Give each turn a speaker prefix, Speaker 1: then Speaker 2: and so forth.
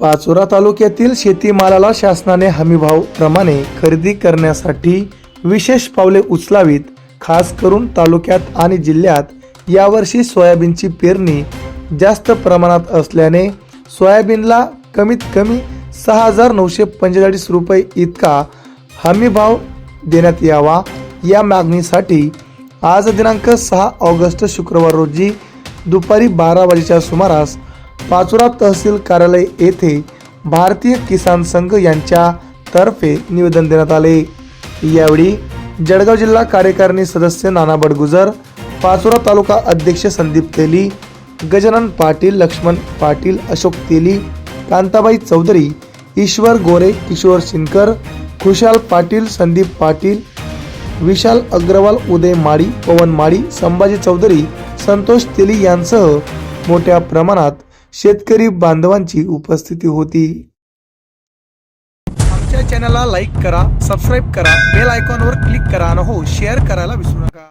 Speaker 1: पाचोरा तालुक्यातील शेतीमालाला शासनाने हमीभाव प्रमाणे खरेदी करण्यासाठी विशेष पावले उचलावीत खास करून तालुक्यात आणि जिल्ह्यात. यावर्षी सोयाबीनची पेरणी जास्त प्रमाणात असल्याने सोयाबीनला कमीत कमी सहा हजार नऊशे पंचेचाळीस रुपये इतका हमीभाव देण्यात यावा. या मागणीसाठी आज दिनांक सहा ऑगस्ट शुक्रवार रोजी दुपारी बारा वाजेच्या सुमारास पाचोरा तहसील कार्यालय येथे भारतीय किसान संघ यांच्या तर्फे निवेदन देण्यात आले. यावेळी जळगाव जिल्हा कार्यकारिणी सदस्य नाना बडगुजर पाचोरा तालुका अध्यक्ष संदीप तेली गजानन पाटील लक्ष्मण पाटील अशोक तेली कांताबाई चौधरी ईश्वर गोरे किशोर शिनकर खुशाल पाटील संदीप पाटील विशाल अग्रवाल उदय माळी पवन माळी संभाजी चौधरी संतोष तेली यांसह मोठ्या प्रमाणात शेतकरी बांधवांची उपस्थिती होती. आमच्या चॅनलला लाईक करा सबस्क्राईब करा बेल आयकॉनवर क्लिक करा आणि हो शेअर करायला विसरू नका.